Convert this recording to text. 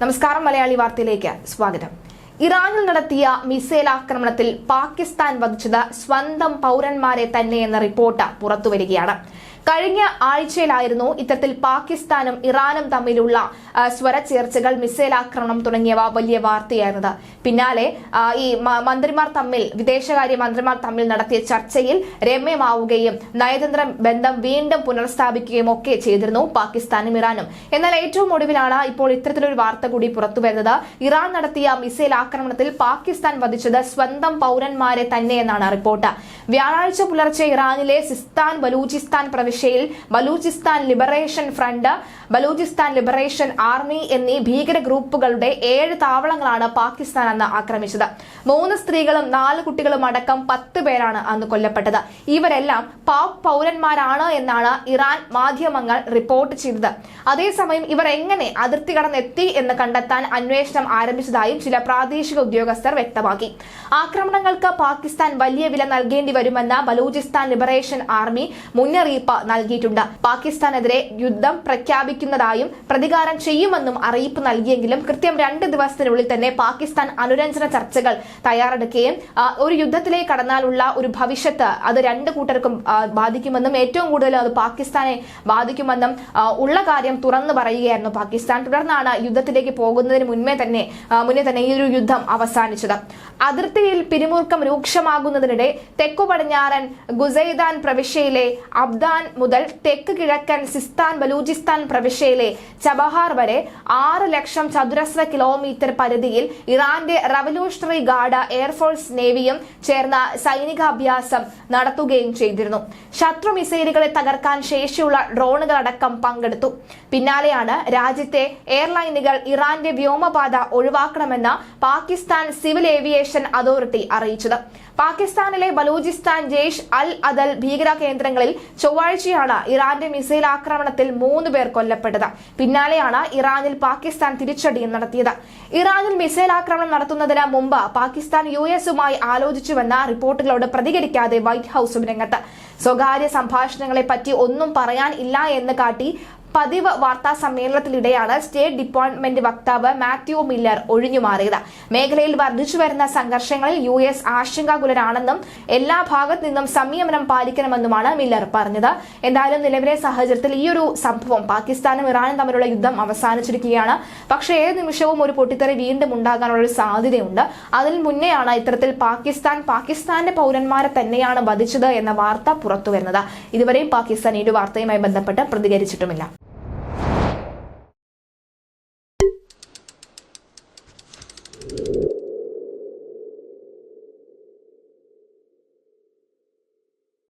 നമസ്കാരം മലയാളി വാർത്തയിലേക്ക് സ്വാഗതം. ഇറാനിൽ നടത്തിയ മിസൈൽ ആക്രമണത്തിൽ പാകിസ്ഥാൻ വധിച്ചത് സ്വന്തം പൗരന്മാരെ തന്നെയെന്ന റിപ്പോർട്ട് പുറത്തുവരികയാണ്. കഴിഞ്ഞ ആഴ്ചയിലായിരുന്നു ഇത്തരത്തിൽ പാകിസ്ഥാനും ഇറാനും തമ്മിലുള്ള സ്വരചേർച്ചകൾ മിസൈൽ ആക്രമണം തുടങ്ങിയവ വലിയ വാർത്തയായിരുന്നത്. പിന്നാലെ ഈ മന്ത്രിമാർ തമ്മിൽ വിദേശകാര്യ മന്ത്രിമാർ തമ്മിൽ നടത്തിയ ചർച്ചയിൽ രമ്യമാവുകയും നയതന്ത്ര ബന്ധം വീണ്ടും പുനഃസ്ഥാപിക്കുകയും ഒക്കെ ചെയ്തിരുന്നു പാകിസ്ഥാനും ഇറാനും. എന്നാൽ ഏറ്റവും ഒടുവിലാണ് ഇപ്പോൾ ഇത്തരത്തിലൊരു വാർത്ത കൂടി പുറത്തു വരുന്നത്. ഇറാൻ നടത്തിയ മിസൈൽ ആക്രമണത്തിൽ പാകിസ്ഥാൻ വധിച്ചത് സ്വന്തം പൗരന്മാരെ തന്നെയെന്നാണ് റിപ്പോർട്ട്. വ്യാഴാഴ്ച പുലർച്ചെ ഇറാനിലെ സിസ്താൻ ബലൂചിസ്ഥാൻ പ്രവിശ്യയിൽ Baluchistan liberation front Baluchistan liberation army എന്നീ ഭീകര ഗ്രൂപ്പുകളുടെ ഏഴ് താവളങ്ങളാണ് പാകിസ്ഥാൻ അന്ന് ആക്രമിച്ചത്. മൂന്ന് സ്ത്രീകളും നാല് കുട്ടികളും അടക്കം പത്ത് പേരാണ് അന്ന് കൊല്ലപ്പെട്ടത്. ഇവരെല്ലാം പാക് പൗരന്മാരാണ് എന്നാണ് ഇറാൻ മാധ്യമങ്ങൾ റിപ്പോർട്ട് ചെയ്തത്. അതേസമയം ഇവർ എങ്ങനെ അതിർത്തി കടന്നെത്തി എന്ന് കണ്ടെത്താൻ അന്വേഷണം ആരംഭിച്ചതായും ചില പ്രാദേശിക ഉദ്യോഗസ്ഥർ വ്യക്തമാക്കി. ആക്രമണങ്ങൾക്ക് പാകിസ്ഥാൻ വലിയ വില നൽകേണ്ടി വരുമെന്ന് ബലൂചിസ്ഥാൻ ലിബറേഷൻ ആർമി മുന്നറിയിപ്പ് നൽകിയിട്ടുണ്ട്. പാകിസ്ഥാനെതിരെ യുദ്ധം പ്രഖ്യാപിക്കുന്നതായും പ്രതികാരം ചെയ്യുമെന്നും അറിയിപ്പ് നൽകിയെങ്കിലും കൃത്യം രണ്ട് ദിവസത്തിനുള്ളിൽ തന്നെ പാകിസ്ഥാൻ അനുരഞ്ജന ചർച്ചകൾ തയ്യാറെടുക്കുകയും ഒരു യുദ്ധത്തിലേക്ക് കടന്നാലുള്ള ഒരു ഭവിഷ്യത്ത് അത് രണ്ട് കൂട്ടർക്കും ബാധിക്കുമെന്നും ഏറ്റവും കൂടുതൽ അത് പാകിസ്ഥാനെ ബാധിക്കുമെന്നും ഉള്ള കാര്യം തുറന്നു പറയുകയായിരുന്നു പാകിസ്ഥാൻ. തുടർന്നാണ് യുദ്ധത്തിലേക്ക് പോകുന്നതിന് മുൻപേ തന്നെ മുന്നേ തന്നെ ഈ ഒരു യുദ്ധം അവസാനിച്ചത്. അതിർത്തിയിൽ പിരിമുറുക്കം രൂക്ഷമാകുന്നതിനിടെ തെക്കു പടിഞ്ഞാറൻ ഗുസൈദാൻ പ്രവിശ്യയിലെ അബ്ദാൻ മുതൽ തെക്ക് കിഴക്കൻ സിസ്താൻ ബലൂചിസ്ഥാൻ പ്രവിശ്യയിലെ ചബഹാർ വരെ ആറ് ലക്ഷം ചതുരശ്ര കിലോമീറ്റർ പരിധിയിൽ ഇറാന്റെ റവല്യൂഷണറി ഗാർഡ് എയർഫോഴ്സ് നേവിയും ചേർന്ന സൈനികാഭ്യാസം നടത്തുകയും ചെയ്തിരുന്നു. ശത്രു മിസൈലുകളെ തകർക്കാൻ ശേഷിയുള്ള ഡ്രോണുകളടക്കം പങ്കെടുത്തു. പിന്നാലെയാണ് രാജ്യത്തെ എയർലൈനുകൾ ഇറാന്റെ വ്യോമപാത ഒഴിവാക്കണമെന്ന് പാകിസ്ഥാൻ സിവിൽ ഏവിയേഷൻ അതോറിറ്റി അറിയിച്ചത്. പാകിസ്ഥാനിലെ ബലൂചിസ്ഥാൻ ജെയ്ഷ് അൽ അദൽ ഭീകര കേന്ദ്രങ്ങളിൽ ചൊവ്വാഴ്ചയാണ് ഇറാന്റെ മിസൈൽ ആക്രമണത്തിൽ മൂന്ന് പേർ കൊല്ലപ്പെട്ടത്. പിന്നാലെയാണ് ഇറാനിൽ പാകിസ്ഥാൻ തിരിച്ചടിയും നടത്തിയത്. ഇറാനിൽ മിസൈൽ ആക്രമണം നടത്തുന്നതിന് മുമ്പ് പാകിസ്ഥാൻ യു എസുമായി ആലോചിച്ചുവെന്ന റിപ്പോർട്ടുകളോട് പ്രതികരിക്കാതെ വൈറ്റ് ഹൌസും രംഗത്ത്. സ്വകാര്യ സംഭാഷണങ്ങളെപ്പറ്റി ഒന്നും പറയാൻ ഇല്ല എന്ന് കാട്ടി പതിവ് വാർത്താ സമ്മേളനത്തിനിടെയാണ് സ്റ്റേറ്റ് ഡിപ്പാർട്ട്മെന്റ് വക്താവ് മാത്യു മില്ലർ ഒഴിഞ്ഞുമാറിയത് മേഖലയിൽ വർദ്ധിച്ചു വരുന്ന സംഘർഷങ്ങളിൽ യു എസ് ആശങ്കാകുലരാണെന്നും എല്ലാ ഭാഗത്തു നിന്നും സംയമനം പാലിക്കണമെന്നുമാണ് മില്ലർ പറഞ്ഞത്. എന്തായാലും നിലവിലെ സാഹചര്യത്തിൽ ഈ ഒരു സംഭവം പാകിസ്ഥാനും ഇറാനും തമ്മിലുള്ള യുദ്ധം അവസാനിച്ചിരിക്കുകയാണ്. പക്ഷേ ഏത് നിമിഷവും ഒരു പൊട്ടിത്തെറി വീണ്ടും ഉണ്ടാകാനുള്ള സാധ്യതയുണ്ട്. അതിന് മുന്നെയാണ് ഇത്തരത്തിൽ പാകിസ്ഥാൻ പാകിസ്ഥാന്റെ പൗരന്മാരെ തന്നെയാണ് വധിച്ചത് എന്ന വാർത്ത പുറത്തുവരുന്നത്. ഇതുവരെയും പാകിസ്ഥാൻ ഈ ഒരു വാർത്തയുമായി ബന്ധപ്പെട്ട് പ്രതികരിച്ചിട്ടുമില്ല.